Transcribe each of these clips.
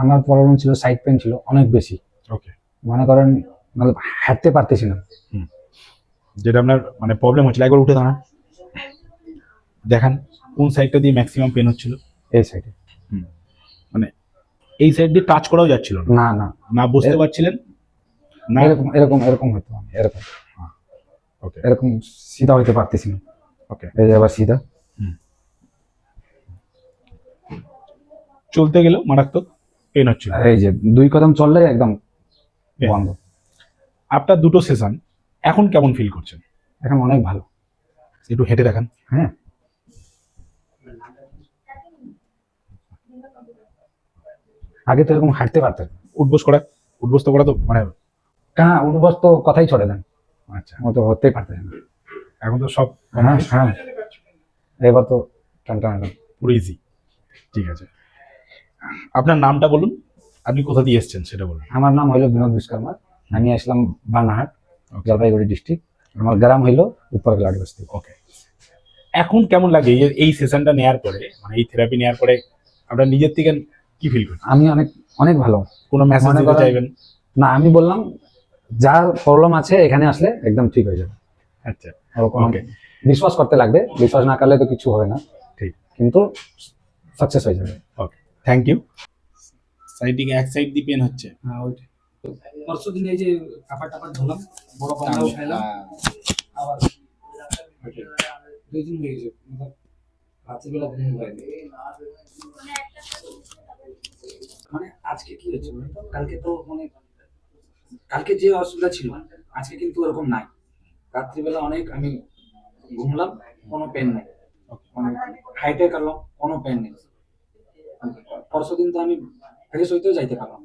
আমার প্রবলেম ছিল side pen ছিল অনেক বেশি। ওকে মনে করেন মানে হাঁটতে পারতেছি না যেটা আপনার মানে প্রবলেম হচ্ছিল। একবার উঠে দাঁড়ান। দেখান কোন সাইডটা দিয়ে ম্যাক্সিমাম পেন হচ্ছিল? এই সাইডে মানে এই সাইড দিয়ে টাচ করাও যাচ্ছিল না? না না। বুঝতে পারছিলেন? না? এরকম এরকম এরকম হতো আমি এরকম। ওকে এরকম সিধা হইতে পারতেছি না ওকে এই যে আবার সিধা। চলতে গেলেও মারাত্মক। পেন হচ্ছিল এই যে দুই কদম চললে একদম বন্ধ। আপনার দুটো সেশন এখন কেমন ফিল করছেন? এখন অনেক ভালো। একটু হেঁটে দেখান। হ্যাঁ। আগে তো এরকম হাঁটতে পারতেন। উঠবোস করা উঠবোস তো করা তো মানে হ্যাঁ উঠবস তো কথাই চলে দেন আচ্ছা। ও তো হতেই পারতেন এখন তো সব হ্যাঁ হ্যাঁ। এবার তো টান টান। পুরো ইজি ঠিক আছে। আপনার নামটা বলুন। আপনি কোথা দিয়ে এসেছেন সেটা বলুন। আমার নাম হলো বিনোদ বিশ্বকর্মা। আমি আসলাম বানাহাট. জলপাইগুড়ি ডিস্ট্রিক্ট আমার গ্রাম হইল উত্তর গেলাড়ি বস্তি ওকে এখন কেমন লাগে এই যে এই সেশনটা নেওয়ার পরে? মানে এই থেরাপি নেওয়ার পরে আপনার নিজের থেকে কি ফিল করছেন? আমি অনেক অনেক ভালো। কোনো মেসেজ দিতে চাইবেন? না আমি বললাম যার প্রবলেম আছে এখানে আসলে একদম ঠিক হয়ে যাবে। আচ্ছা ওকে বিশ্বাস করতে লাগবে। বিশ্বাস না করলে তো কিছু হবে না। ঠিক। কিন্তু সাকসেস হয়ে যাবে। ওকে থ্যাংক ইউ সাইডিং এক সাইড দিয়ে পেন হচ্ছে। হ্যাঁ ওইটা। পরশু দিন এই যে কাপড় টাপড় ধুলাম বড় পাতাও খাইলাম আচ্ছা। আবার দুই দিন হয়ে গেছে রাত্রিবেলা ঘুম মানে আজকে কি হয়েছে কালকে তো মানে কালকে যে অসুবিধা ছিল আজকে কিন্তু ওরকম নাই। রাত্রিবেলা অনেক আমি ঘুমলাম কোনো পেন নেই। মানে হাইটে করলাম কোনো পেন নেই। পরশু দিন তো আমি ফ্রেশ হইতেও যাইতে পারলাম।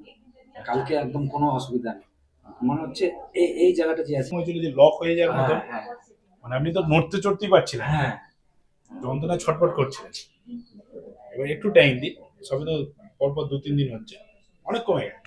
কালকে একদম কোনো অসুবিধা নেই। মনে হচ্ছে এই এই জায়গাটা যে আছে। যে লক হয়ে যাওয়ার মতো হ্যাঁ হ্যাঁ। মানে আপনি তো নড়তে চড়তেই পারছিলেন হ্যাঁ। যন্ত্রণা ছটফট করছিলেন এবার একটু টাইম দিন সবে তো পরপর দু তিন দিন হচ্ছে। অনেক কমে গেছে।